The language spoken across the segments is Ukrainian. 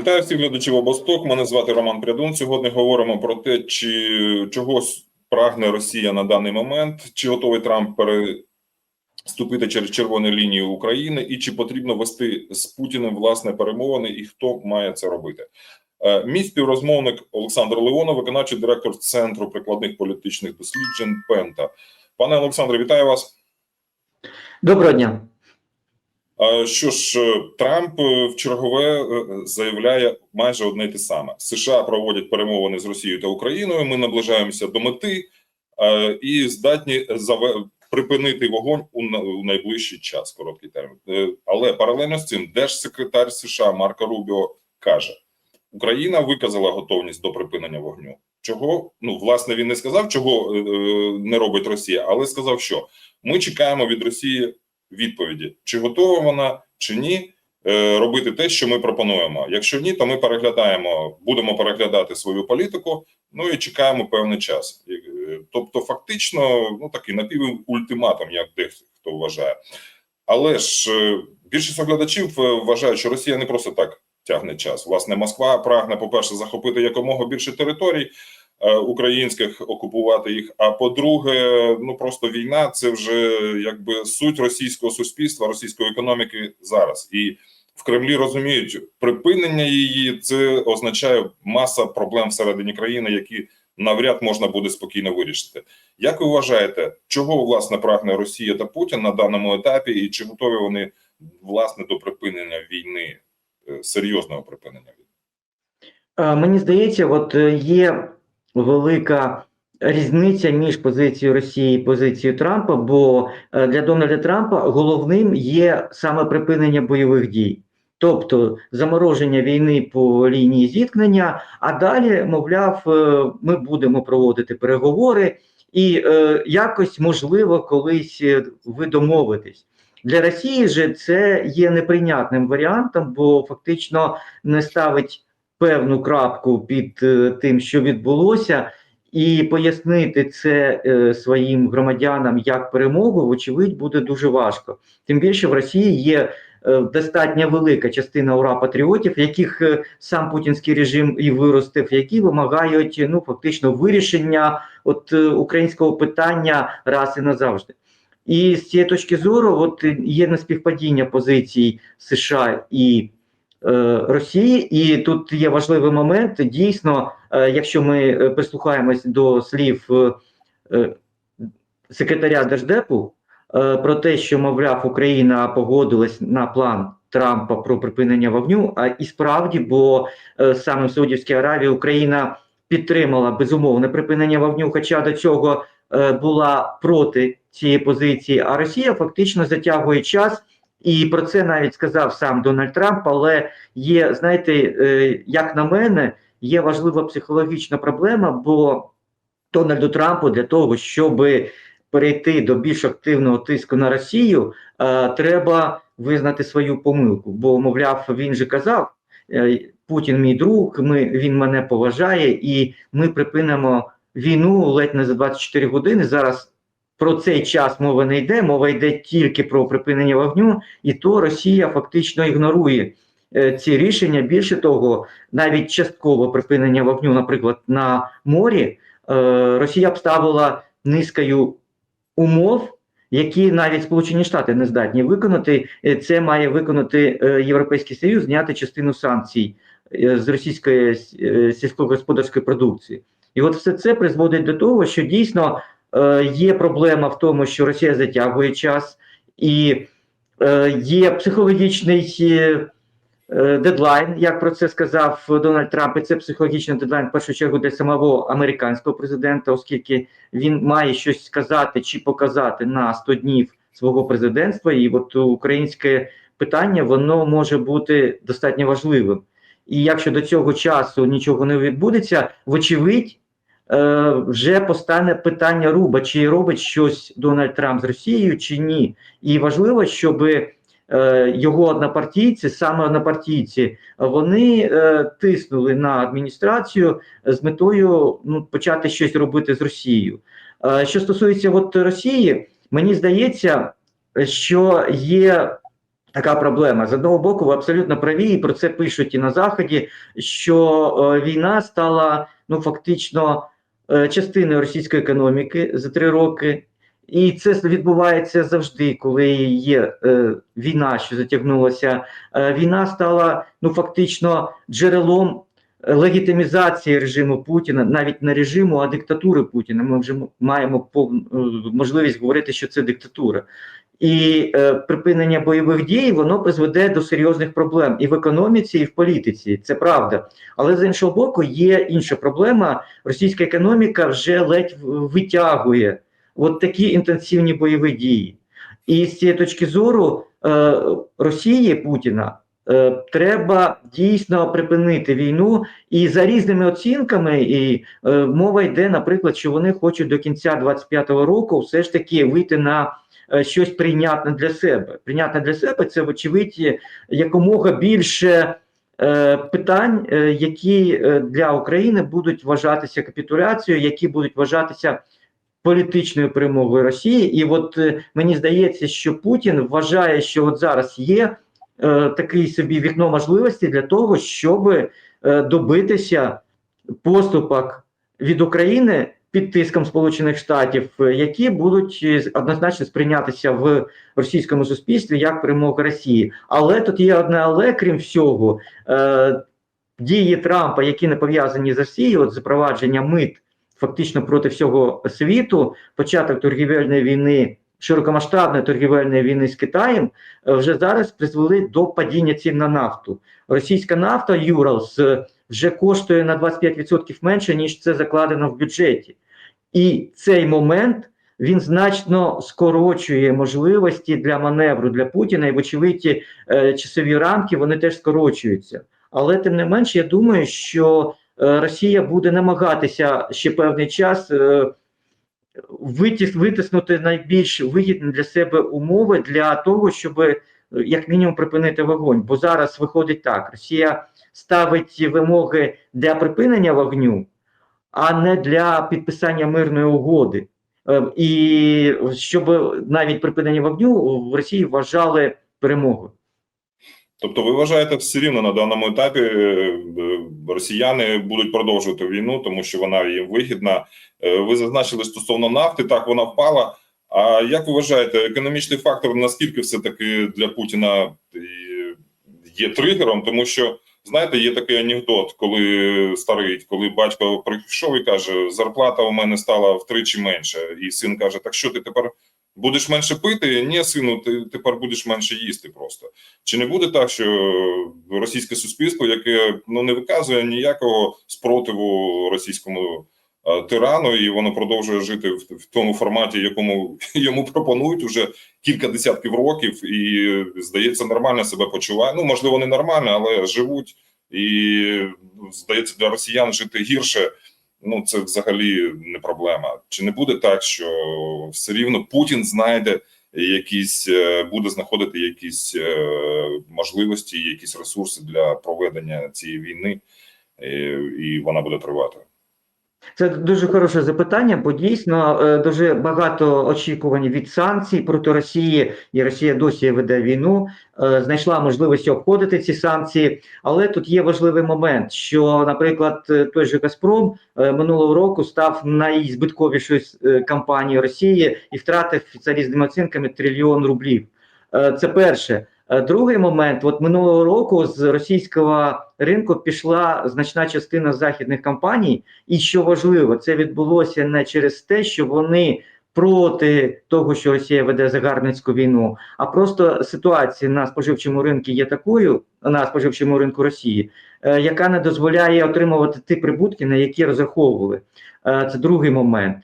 Вітаю всіх глядачів обосток. Мене звати Роман Прядун. Сьогодні говоримо про те, чи чогось прагне Росія на даний момент, чи готовий Трамп переступити через червоні лінії України, і чи потрібно вести з Путіним власне перемовини, і хто має це робити. Е, Мій співрозмовник Олександр Леонов, виконавчий директор Центру прикладних політичних досліджень Пента. Пане Олександре, вітаю вас. Доброго дня. Що ж, е, Трамп е, в чергове е, заявляє майже одне й те саме: США проводять перемовини з Росією та Україною. Ми наближаємося до мети і здатні припинити вогонь у найближчий час, короткий термін. Але паралельно з цим держсекретар США Марко Рубіо каже: Україна виказала готовність до припинення вогню. Чого ну власне він не сказав, чого не робить Росія, але сказав, що ми чекаємо від Росії відповіді, чи готова вона, чи ні, е, робити те, що ми пропонуємо. Якщо ні, то ми переглядаємо, будемо переглядати свою політику. Ну і чекаємо певний час. Е, Тобто, фактично, ну такий напівультиматум, як дехто вважає. Але ж е, більшість оглядачів вважають, що Росія не просто так тягне час. Власне, Москва прагне, по-перше, захопити якомога більше територій українських, окупувати їх. А по-друге, ну просто війна це вже якби суть російського суспільства, російської економіки зараз. І в Кремлі розуміють, припинення її це означає маса проблем всередині країни, які навряд можна буде спокійно вирішити. Як ви вважаєте, чого власне прагне Росія та Путін на даному етапі, і чи готові вони власне до припинення війни, е, серйозного припинення війни? Е, Мені здається, от е, є велика різниця між позицією Росії і позицією Трампа, бо е, для Дональда Трампа головним є саме припинення бойових дій. Тобто замороження війни по лінії зіткнення, а далі, мовляв, е, ми будемо проводити переговори, і е, якось можливо колись е, ви домовитесь. Для Росії же це є неприйнятним варіантом, бо фактично не ставить певну крапку під е, тим, що відбулося, і пояснити це е, своїм громадянам як перемогу, вочевидь, буде дуже важко. Тим більше в Росії є е, достатньо велика частина ура патріотів, яких сам путінський режим і виростив, які вимагають ну фактично вирішення от українського питання раз і назавжди. І з цієї точки зору, от є неспівпадіння позицій США і Росії, і тут є важливий момент. Дійсно, е, якщо ми е, прислухаємось до слів е, е, секретаря Держдепу е, про те, що мовляв Україна погодилась на план Трампа про припинення вогню. А і справді, бо е, саме в Саудівській Аравії Україна підтримала безумовне припинення вогню, хоча до цього е, була проти цієї позиції. А Росія фактично затягує час. І про це навіть сказав сам Дональд Трамп. Але є, знаєте, е, як на мене, є важлива психологічна проблема, бо Дональду Трампу для того, щоб перейти до більш активного тиску на Росію, е, треба визнати свою помилку. Бо, мовляв, він же казав: е, Путін мій друг, ми, він мене поважає, і ми припинимо війну ледь не за 24 години. Зараз про цей час мова не йде, мова йде тільки про припинення вогню, і то Росія фактично ігнорує е, ці рішення. Більше того, навіть частково припинення вогню, наприклад, на морі, е, Росія б ставила низкою умов, які навіть Сполучені Штати не здатні виконати. Е, Це має виконати Європейський Союз, зняти частину санкцій з російської сільськогосподарської продукції. І от все це призводить до того, що дійсно є проблема в тому, що Росія затягує час, і е, є психологічний е, е, дедлайн, як про це сказав Дональд Трамп. І це психологічний дедлайн в першу чергу для самого американського президента, оскільки він має щось сказати чи показати на 100 днів свого президентства. І от українське питання воно може бути достатньо важливим. І якщо до цього часу нічого не відбудеться, вочевидь, е, вже постане питання руба, чи робить щось Дональд Трамп з Росією, чи ні. І важливо, щоб е, його однопартійці, саме однопартійці, вони е, тиснули на адміністрацію з метою ну, почати щось робити з Росією. Що стосується от Росії, мені здається, що є така проблема. З одного боку, ви абсолютно праві, і про це пишуть і на Заході, що е, війна стала ну фактично е, частиною російської економіки за три роки. І це відбувається завжди, коли є е, війна, що затягнулася. Е, війна стала ну фактично джерелом легітимізації режиму Путіна, навіть не режиму, а диктатури Путіна. Ми вже маємо пов- е, можливість говорити, що це диктатура. І е, припинення бойових дій воно призведе до серйозних проблем і в економіці, і в політиці. Це правда. Але з іншого боку, є інша проблема. Російська економіка вже ледь витягує от такі інтенсивні бойові дії. І з цієї точки зору е, Росії Путіна е, треба дійсно припинити війну. І за різними оцінками, і е, мова йде, наприклад, що вони хочуть до кінця 25-го року все ж таки вийти на щось прийнятне для себе. Прийнятне для себе це, вочевидь, якомога більше. е, Питань, е, які е, для України будуть вважатися капітуляцією, які будуть вважатися політичною перемогою Росії, і от е, мені здається, що Путін вважає, що от зараз є е, такий собі вікно можливості для того, щоб е, добитися поступок від України під тиском Сполучених Штатів, е, які будуть е, однозначно сприйнятися в російському суспільстві як перемога Росії. Але тут є одне але, крім всього, е, дії Трампа, які не пов'язані з Росією, от запровадження мит фактично проти всього світу, початок торгівельної війни, широкомасштабної торгівельної війни з Китаєм, е, вже зараз призвели до падіння цін на нафту. Російська нафта Юралс вже коштує на 25% менше, ніж це закладено в бюджеті. І цей момент він значно скорочує можливості для маневру для Путіна, і, вочевидь, е, часові рамки вони теж скорочуються. Але тим не менш, я думаю, що е, Росія буде намагатися ще певний час е, витіс, витиснути найбільш вигідні для себе умови для того, щоб е, як мінімум припинити вогонь. Бо зараз виходить так: Росія ставить вимоги для припинення вогню, а не для підписання мирної угоди. Е, І щоб навіть припинення вогню в Росії вважали перемогою. Тобто, ви вважаєте, все рівно на даному етапі е, е, росіяни будуть продовжувати війну, тому що вона їм вигідна. Е, Ви зазначили стосовно нафти, так вона впала. А як ви вважаєте, економічний фактор наскільки все таки для Путіна є тригером? Тому що знаєте, є такий анекдот, коли старий, коли батько прийшов і каже: зарплата у мене стала втричі менше, і син каже: Так що ти тепер будеш менше пити? Ні, сину, ти тепер будеш менше їсти просто. Чи не буде так, що російське суспільство, яке ну не виказує ніякого спротиву російському тирану, і воно продовжує жити в, в тому форматі, якому йому пропонують уже кілька десятків років, і здається, нормально себе почуває. Ну можливо, не нормально, але живуть, і здається, для росіян жити гірше. Ну, це взагалі не проблема. Чи не буде так, що все рівно Путін знайде якісь е, буде знаходити якісь е, можливості, якісь ресурси для проведення цієї війни, е, і вона буде тривати. Це дуже хороше запитання, бо дійсно е, дуже багато очікувань від санкцій проти Росії, і Росія досі веде війну, е, знайшла можливості обходити ці санкції. Але тут є важливий момент, що, наприклад, е, той же Газпром минулого року став найзбитковішою компанією Росії і втратив за різними оцінками трильйон рублів. Це перше. Е, Другий момент: от минулого року з російського ринку пішла значна частина західних компаній, і що важливо, це відбулося не через те, що вони проти того, що Росія веде загарбницьку війну, а просто ситуація на споживчому ринку є такою на споживчому ринку Росії, е, яка не дозволяє отримувати ті прибутки, на які розраховували. Е, Це другий момент.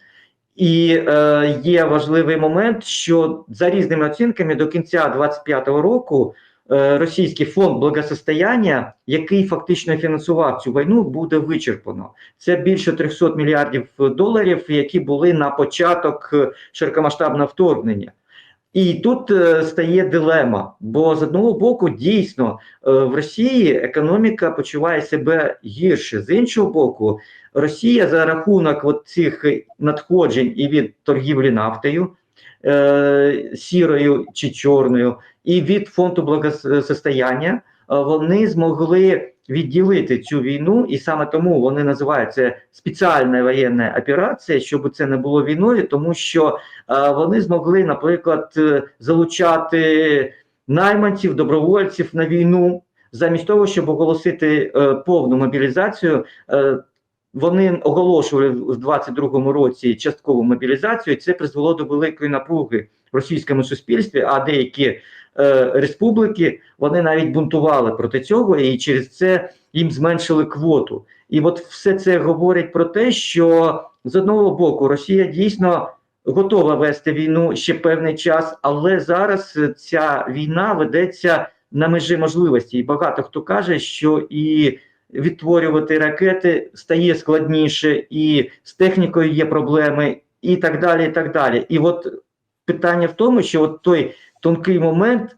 І е, є важливий момент, що за різними оцінками до кінця 2025 року е, російський фонд благосостояння, який фактично фінансував цю війну, буде вичерпано. Це більше 300 мільярдів доларів, які були на початок широкомасштабного вторгнення. І тут е, стає дилема, бо з одного боку, дійсно е, в Росії економіка почуває себе гірше. З іншого боку, Росія за рахунок цих надходжень і від торгівлі нафтою, е, сірою чи чорною, і від фонду благосостояння е, вони змогли відділити цю війну, і саме тому вони називають це спеціальна воєнна операція, щоб це не було війною, тому що е, вони змогли, наприклад, е, залучати найманців, добровольців на війну, замість того, щоб оголосити е, повну мобілізацію. Е, вони оголошували в 22-му році часткову мобілізацію, і це призвело до великої напруги в російському суспільстві. А деякі е, республіки вони навіть бунтували проти цього, і через це їм зменшили квоту. І от все це говорить про те, що з одного боку Росія дійсно готова вести війну ще певний час, але зараз ця війна ведеться на межі можливості. І багато хто каже, що і відтворювати ракети стає складніше, і з технікою є проблеми, і так далі. І так далі. І от питання в тому, що от той тонкий момент,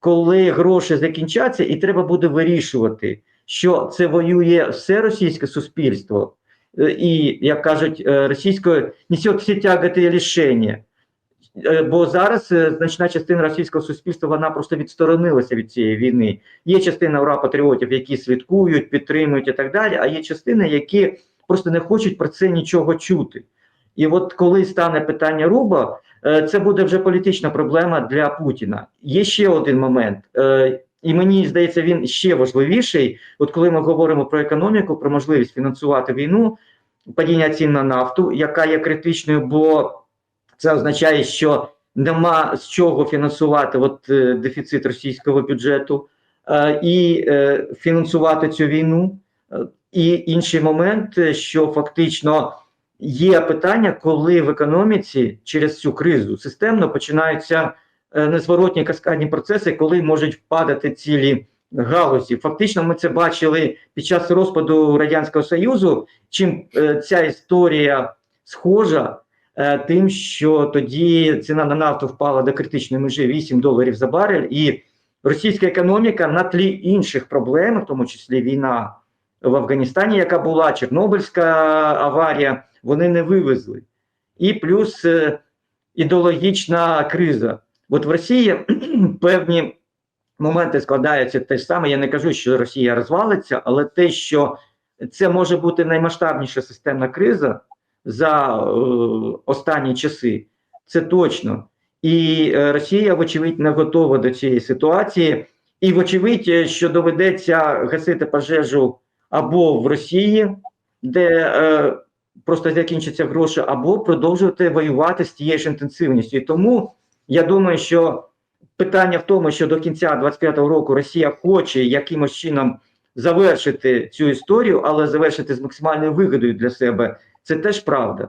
коли гроші закінчаться, і треба буде вирішувати, що це воює все російське суспільство, е, і, як кажуть, е, російською несе всі тяготи рішення. Е, Бо зараз значна частина російського суспільства вона просто відсторонилася від цієї війни. Є частина ура патріотів, які святкують, підтримують і так далі. А є частини, які просто не хочуть про це нічого чути. І от коли стане питання Руба, це буде вже політична проблема для Путіна. Є ще один момент, е, і мені здається, він ще важливіший. От коли ми говоримо про економіку, про можливість фінансувати війну, падіння цін на нафту, яка є критичною, бо це означає, що нема з чого фінансувати от, е, дефіцит російського бюджету е, і е, фінансувати цю війну. Е, І інший момент, е, що фактично є питання, коли в економіці через цю кризу системно починаються е, незворотні каскадні процеси, коли можуть впадати цілі галузі. Фактично, ми це бачили під час розпаду Радянського Союзу. Чим е, ця історія схожа, е, тим, що тоді ціна на нафту впала до критичної межі 8 доларів за барель, і російська економіка на тлі інших проблем, в тому числі війна в Афганістані, яка була Чорнобильська аварія, вони не вивезли. І плюс е, ідеологічна криза. От в Росії певні моменти складаються те ж саме. Я не кажу, що Росія розвалиться, але те, що це може бути наймасштабніша системна криза за е, останні часи, це точно. І е, Росія, вочевидь, не готова до цієї ситуації. І, вочевидь, що доведеться гасити пожежу або в Росії, де просто закінчаться гроші, або продовжувати воювати з тією ж інтенсивністю. І тому я думаю, що питання в тому, що до кінця 25-го року Росія хоче якимось чином завершити цю історію, але завершити з максимальною вигодою для себе, це теж правда.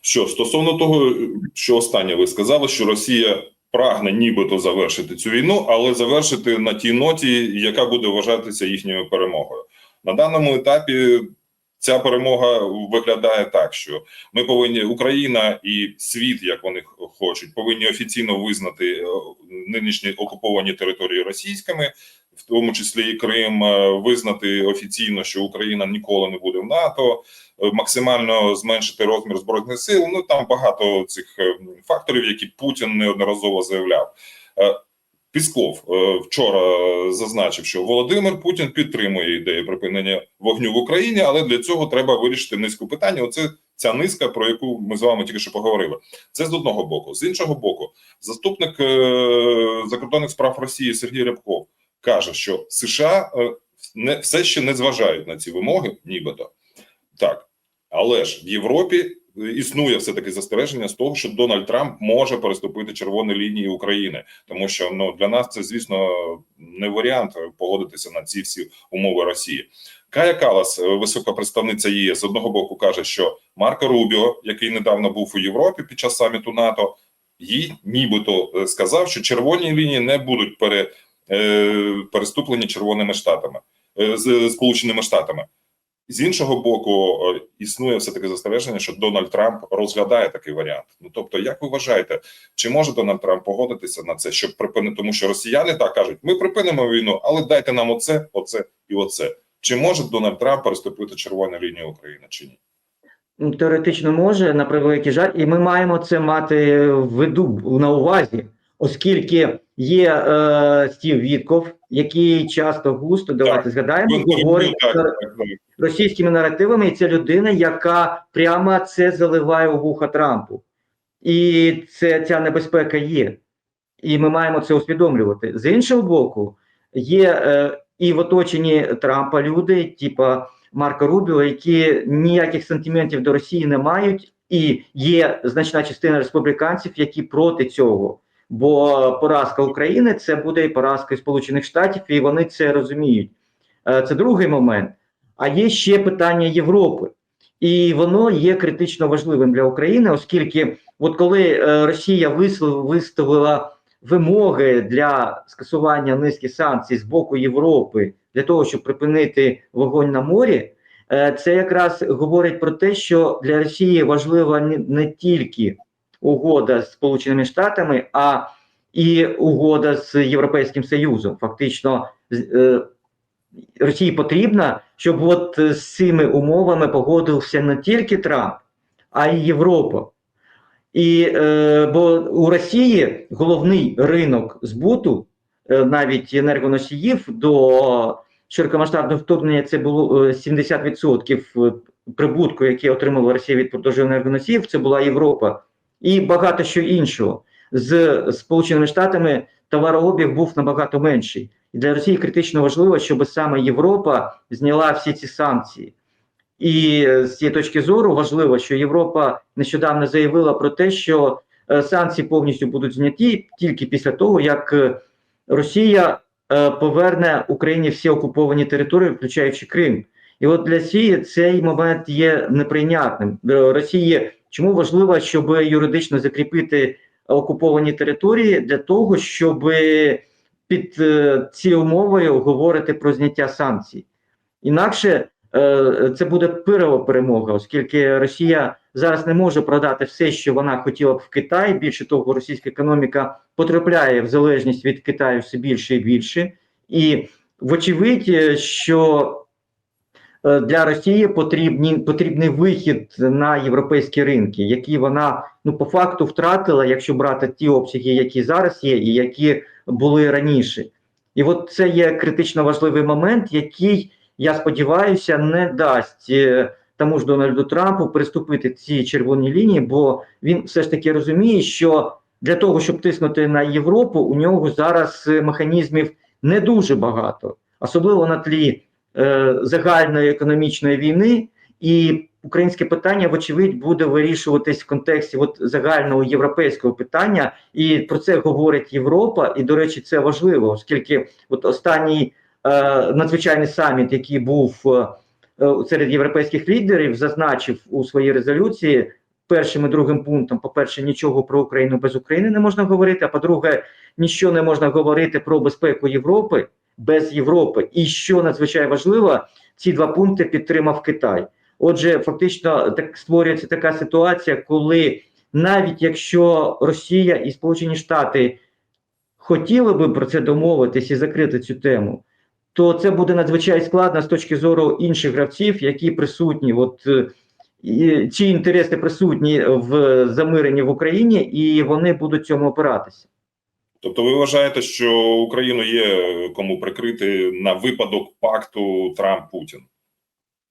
Що стосовно того, що останнє ви сказали, що Росія прагне нібито завершити цю війну, але завершити на тій ноті, яка буде вважатися їхньою перемогою. На даному етапі ця перемога виглядає так, що ми повинні Україна і світ, як вони хочуть, повинні офіційно визнати е, нинішні окуповані території російськими, в тому числі і Крим, е, визнати офіційно, що Україна ніколи не буде в НАТО. е, Максимально зменшити розмір збройних сил. Ну там багато цих факторів, які Путін неодноразово заявляв. Пісков е, вчора зазначив, що Володимир Путін підтримує ідею припинення вогню в Україні, але для цього треба вирішити низку питань. Оце ця низка, про яку ми з вами тільки що поговорили. Це з одного боку. З іншого боку, заступник е, закордонних справ Росії Сергій Рябков каже, що США е, не все ще не зважають на ці вимоги, нібито так. Але ж в Європі існує все таки застереження з того, що Дональд Трамп може переступити червоні лінії України, тому що ну для нас це, звісно, не варіант погодитися на ці всі умови Росії. Кая Калас, е, висока представниця ЄС, з одного боку каже, що Марко Рубіо, який недавно був у Європі під час саміту НАТО, їй нібито е, сказав, що червоні лінії не будуть пере, е, переступлені червоними штатами е, з Сполученими Штатами. З іншого боку, е, існує все таке застереження, що Дональд Трамп розглядає такий варіант. Ну тобто, як ви вважаєте, чи може Дональд Трамп погодитися на це, щоб припинити, тому що росіяни так кажуть: ми припинимо війну, але дайте нам оце, оце і оце. Чи може Дональд Трамп переступити червону лінію України чи ні? Ну, Теоретично може, на превеликий жаль, і ми маємо це мати в виду на увазі, оскільки є е, Стів Вітков, який часто густо, давайте згадаємо, Він- говорить так, е, так, так. російськими наративами, і це людина, яка прямо це заливає у вуха Трампу. І це ця небезпека є. І ми маємо це усвідомлювати. З іншого боку, є е, і в оточенні Трампа люди, типа Марка Рубіо, які ніяких сантиментів до Росії не мають, і є значна частина республіканців, які проти цього. Бо поразка України це буде і поразка Сполучених Штатів, і вони це розуміють. Е, Це другий момент. А є ще питання Європи, і воно є критично важливим для України, оскільки, от коли е, Росія виставила вимоги для скасування низки санкцій з боку Європи для того, щоб припинити вогонь на морі, е, це якраз говорить про те, що для Росії важлива не, не тільки угода з Сполученими Штатами, а і угода з Європейським Союзом. Фактично, е, Росії потрібно, щоб от е, з цими умовами погодився не тільки Трамп, а й Європа. І е, бо у Росії головний ринок збуту, е, навіть енергоносіїв до широкомасштабного вторгнення, це було е, 70% прибутку, який отримала Росія від продажу енергоносіїв, це була Європа і багато що іншого. З Сполученими Штатами товарообіг був набагато менший. І для Росії критично важливо, щоб саме Європа зняла всі ці санкції. І з цієї точки зору важливо, що Європа нещодавно заявила про те, що е, санкції повністю будуть зняті тільки після того, як е, Росія е, поверне Україні всі окуповані території, включаючи Крим. І от для Росії цей момент є неприйнятним. Росії чому важливо, щоб юридично закріпити окуповані території для того, щоб під е, цією умовою говорити про зняття санкцій. Інакше е, це буде пирова перемога, оскільки Росія зараз не може продати все, що вона хотіла б в Китай. Більше того, російська економіка потрапляє в залежність від Китаю все більше і більше. І вочевидь, е, що е, для Росії потрібні, потрібний вихід на європейські ринки, які вона ну по факту втратила, якщо брати ті обсяги, які зараз є, і які були раніше. І от це є критично важливий момент, який, я сподіваюся, не дасть е, тому ж Дональду Трампу приступити ці червоні лінії, бо він все ж таки розуміє, що для того, щоб тиснути на Європу, у нього зараз е, механізмів не дуже багато, особливо на тлі е, загальної економічної війни, і українське питання, вочевидь, буде вирішуватись в контексті от загального європейського питання, і про це говорить Європа. І, до речі, це важливо, оскільки от останній е, надзвичайний саміт, який був е, е, серед європейських лідерів, зазначив у своїй резолюції. Першим і другим пунктом, по-перше, нічого про Україну без України не можна говорити. А по-друге, нічого не можна говорити про безпеку Європи без Європи. І що надзвичайно важливо, ці два пункти підтримав Китай. Отже, фактично так створюється така ситуація, коли навіть якщо Росія і Сполучені Штати хотіли би про це домовитись і закрити цю тему, то це буде надзвичайно складно з точки зору інших гравців, які присутні, от е, ці інтереси присутні в замиренні в Україні, і вони будуть цьому опиратися. Тобто, ви вважаєте, що Україну є кому прикрити на випадок пакту Трамп-Путін?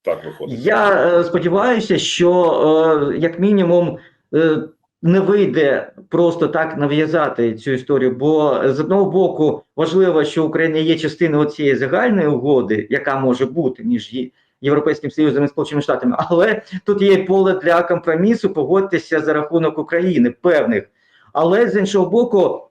Так виходить. Я е, сподіваюся, що е, як мінімум е, не вийде просто так нав'язати цю історію. Бо з одного боку важливо, що Україна є частиною цієї загальної угоди, яка може бути між Європейським Союзом і Сполученими Штатами, але тут є поле для компромісу, погодьтеся за рахунок України певних. Але з іншого боку, е,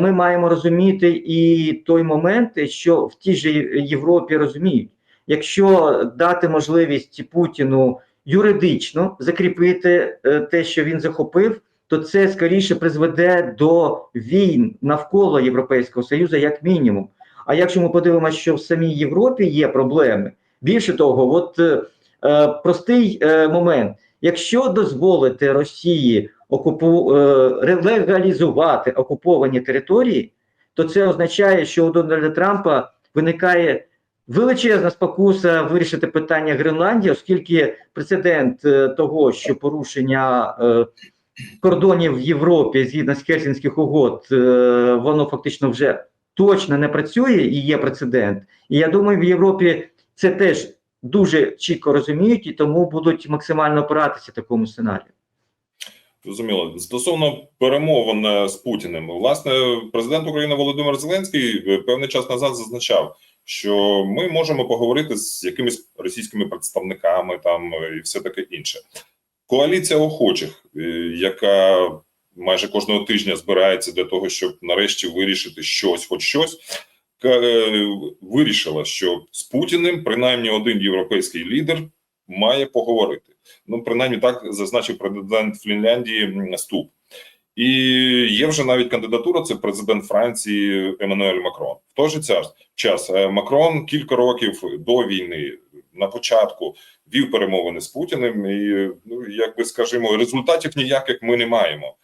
ми маємо розуміти і той момент, що в тій же Європі розуміють якщо дати можливість Путіну юридично закріпити е, те, що він захопив, то це скоріше призведе до війн навколо Європейського Союзу, як мінімум. А якщо ми подивимося, що в самій Європі є проблеми, більше того, от е, е, простий е, момент: якщо дозволити Росії окупу, е, легалізувати окуповані території, то це означає, що у Дональда Трампа виникає величезна спокуса вирішити питання Гренландії, оскільки прецедент е, того, що порушення е, кордонів в Європі згідно з Хельсінських угод, воно фактично вже точно не працює і є прецедент. І я думаю, в Європі це теж дуже чітко розуміють і тому будуть максимально опиратися такому сценарію. Зрозуміло. Стосовно перемовин е, з Путіним, власне, президент України Володимир Зеленський е, певний час назад зазначав, що ми можемо поговорити з якимись російськими представниками там е, і все таке інше. Коаліція охочих, яка майже кожного тижня збирається для того, щоб нарешті вирішити щось, хоч щось, вирішила, що з Путіним принаймні один європейський лідер має поговорити. Ну, принаймні, так зазначив президент Фінляндії Ступ. І є вже навіть кандидатура. Це президент Франції Еммануель Макрон. В той же час, е, Макрон кілька років до війни на початку вів перемовини з Путіним, і ну якби скажімо, результатів ніяких ми не маємо.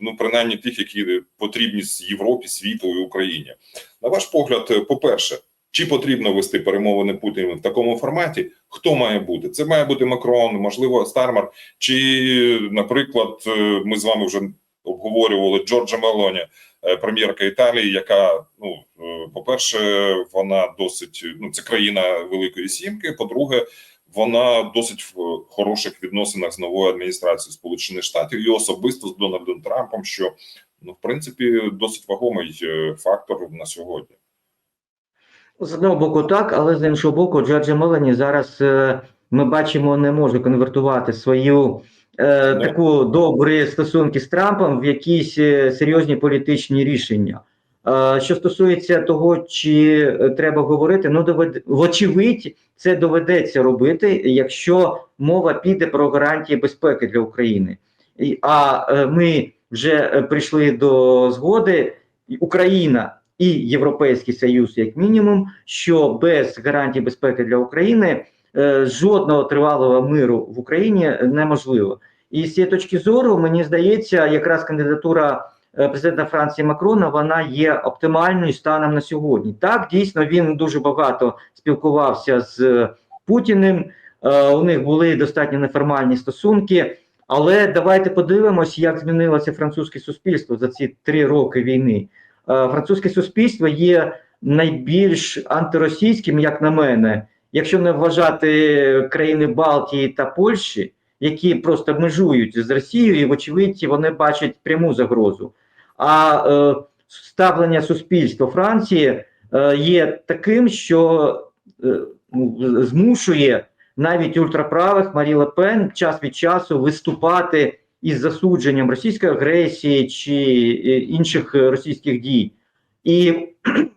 Ну, принаймні тих, які потрібні з Європі, світу і Україні. На ваш погляд, е, по-перше, чи потрібно вести перемовини Путіним в такому форматі? Хто має бути? Це має бути Макрон, можливо, Стармар, чи, наприклад, е, ми з вами вже обговорювали Джорджа Мелоні, е, прем'єрка Італії, яка, ну, е, по-перше, вона досить ну, це країна Великої Сімки. По-друге, вона досить в хороших відносинах з новою адміністрацією Сполучених Штатів і особисто з Дональдом Трампом, що ну, в принципі, досить вагомий фактор на сьогодні. З одного боку, так, але з іншого боку, Джорджа Мелані зараз е, ми бачимо, не може конвертувати свою е, Ну. таку добрі стосунки з Трампом в якісь е, серйозні політичні рішення. Е, що стосується того, чи е, треба говорити, ну довед... вочевидь, це доведеться робити, якщо мова піде про гарантії безпеки для України. І, а е, ми вже е, прийшли до згоди, Україна і Європейський Союз, як мінімум, що без гарантій безпеки для України е, жодного тривалого миру в Україні неможливо. І з цієї точки зору, мені здається, якраз кандидатура е, президента Франції Макрона вона є оптимальною станом на сьогодні. Так, дійсно, він дуже багато спілкувався з Путіним. Е, У них були достатньо неформальні стосунки. Але давайте подивимось, як змінилося французьке суспільство за ці три роки війни. Е, Французьке суспільство є найбільш антиросійським, як на мене, якщо не вважати країни Балтії та Польщі, які просто межують з Росією, і вочевидь вони бачать пряму загрозу. А е, ставлення суспільства Франції е, є таким, що е, ну, змушує навіть ультраправих Марі Ле Пен час від часу виступати із засудженням російської агресії чи е, інших е, російських дій. І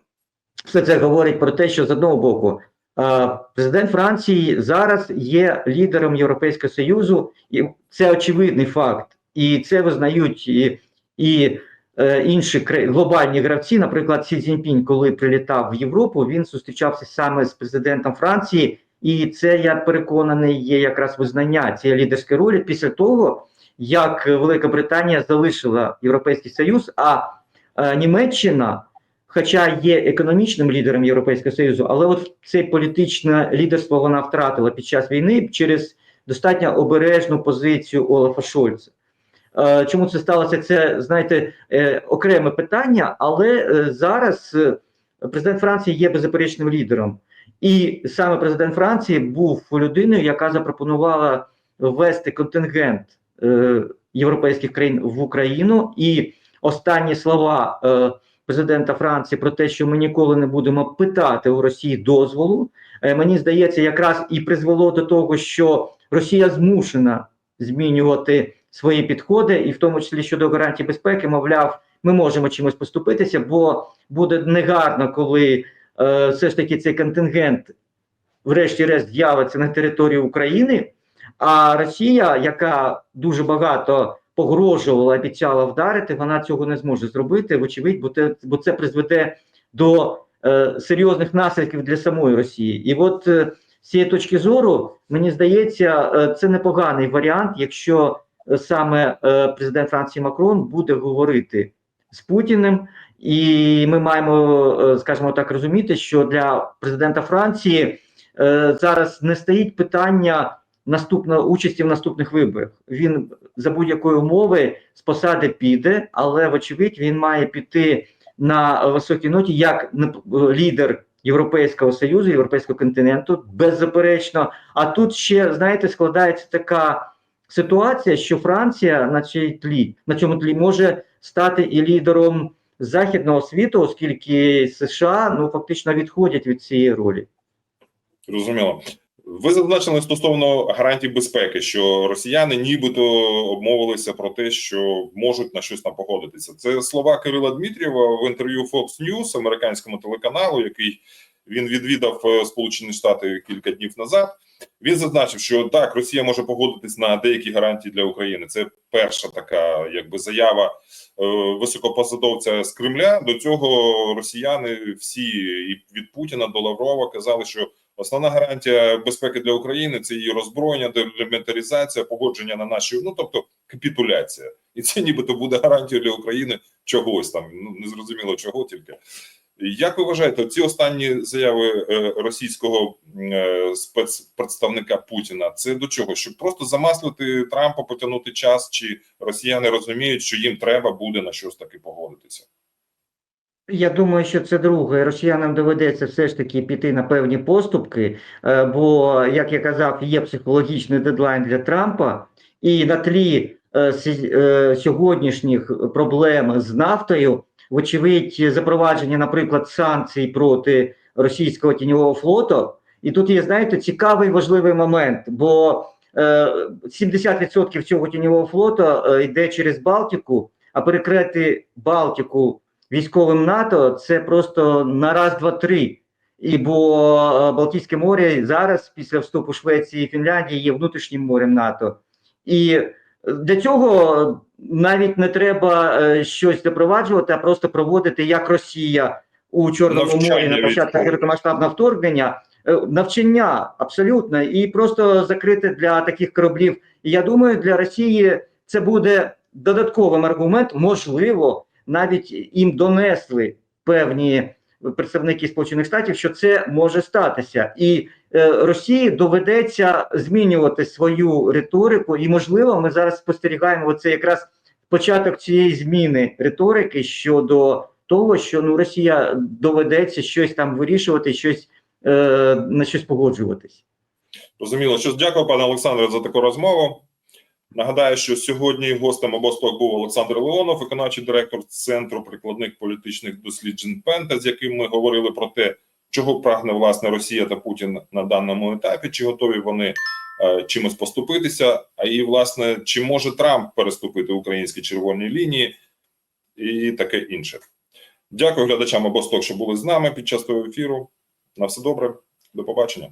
все це говорить про те, що з одного боку президент Франції зараз є лідером Європейського Союзу, і це очевидний факт, і це визнають і, і е, інші глобальні гравці. Наприклад, Сі Цзіньпінь, коли прилітав в Європу, він зустрічався саме з президентом Франції. І це я переконаний є якраз визнання цієї лідерської ролі після того, як Велика Британія залишила Європейський Союз, а е, Німеччина, хоча є економічним лідером Європейського Союзу, але от це політичне лідерство вона втратила під час війни через достатньо обережну позицію Олафа Шольца. Е, Чому це сталося? Це знаєте е, окреме питання, але зараз президент Франції є беззаперечним лідером. І саме президент Франції був людиною, яка запропонувала ввести контингент е, європейських країн в Україну. І останні слова е, президента Франції про те, що ми ніколи не будемо питати у Росії дозволу, е, мені здається, якраз і призвело до того, що Росія змушена змінювати свої підходи, і в тому числі щодо гарантій безпеки, мовляв, ми можемо чимось поступитися, бо буде негарно, коли е, все ж таки цей контингент, врешті-решт, з'явиться на території України. А Росія, яка дуже багато погрожувала, обіцяла вдарити, вона цього не зможе зробити. Вочевидь, бо це, бо це призведе до е, серйозних наслідків для самої Росії. І от е, з цієї точки зору, мені здається, е, це непоганий варіант, якщо е, саме е, президент Франції Макрон буде говорити з Путіним І ми маємо, е, скажімо так, розуміти, що для президента Франції е, зараз не стоїть питання наступної участі в наступних виборах. Він за будь-якої умови з посади піде, але вочевидь він має піти на високій ноті як неп- лідер Європейського союзу, європейського континенту, беззаперечно. А тут ще знаєте, складається така ситуація, що Франція на цій тлі на цьому тлі може стати і лідером західного світу, оскільки США ну фактично відходять від цієї ролі. Зрозуміло. Ви зазначили стосовно гарантій безпеки, що росіяни нібито обмовилися про те, що можуть на щось там погодитися. Це слова Кирила Дмитрієва в інтерв'ю Fox News, американському телеканалу, який він відвідав е, Сполучені Штати кілька днів назад. Він зазначив, що так, Росія може погодитись на деякі гарантії для України. Це перша така, якби заява е, високопосадовця з Кремля. До цього росіяни всі і від Путіна до Лаврова казали, що Основна гарантія безпеки для України це її роззброєння, демілітаризація, погодження на наші, ну тобто капітуляція, і це нібито буде гарантією для України чогось там. Ну не зрозуміло чого тільки. Як ви вважаєте, ці останні заяви е, російського е, спецпредставника Путіна це до чого? Щоб просто замаслити Трампа, потягнути час, чи росіяни розуміють, що їм треба буде на щось таки погодитися? Я думаю, що це друге. Росіянам доведеться все ж таки піти на певні поступки, е, бо, як я казав, є психологічний дедлайн для Трампа, і на тлі е, е, сьогоднішніх проблем з нафтою, вочевидь, запровадження, наприклад, санкцій проти російського тіньового флоту. І тут є, знаєте, цікавий важливий момент, бо е, 70% цього тіньового флоту йде через Балтику, а перекрити Балтику військовим НАТО це просто на раз, два, три. І бо е, Балтійське море зараз, після вступу Швеції і Фінляндії, є внутрішнім морем НАТО. І для цього навіть не треба е, щось запроваджувати, а просто проводити як Росія у Чорному Навчання морі на початку широкомасштабного вторгнення. е, Навчання абсолютно, і просто закрити для таких кораблів. І я думаю, для Росії це буде додатковим аргументом, можливо, навіть їм донесли певні представники Сполучених Штатів, що це може статися, і е, Росії доведеться змінювати свою риторику, і можливо, ми зараз спостерігаємо це якраз початок цієї зміни риторики щодо того, що ну Росія доведеться щось там вирішувати, щось е, на щось погоджуватись. Розуміло, що дякую, пане Олександре, за таку розмову. Нагадаю, що сьогодні гостем обосток був Олександр Леонов, виконавчий директор Центру прикладних політичних досліджень Пента, з яким ми говорили про те, чого прагне власне Росія та Путін на даному етапі, чи готові вони е, чимось поступитися, а і власне чи може Трамп переступити українські червоні лінії і таке інше. Дякую глядачам обосток, що були з нами під час того ефіру. На все добре, до побачення.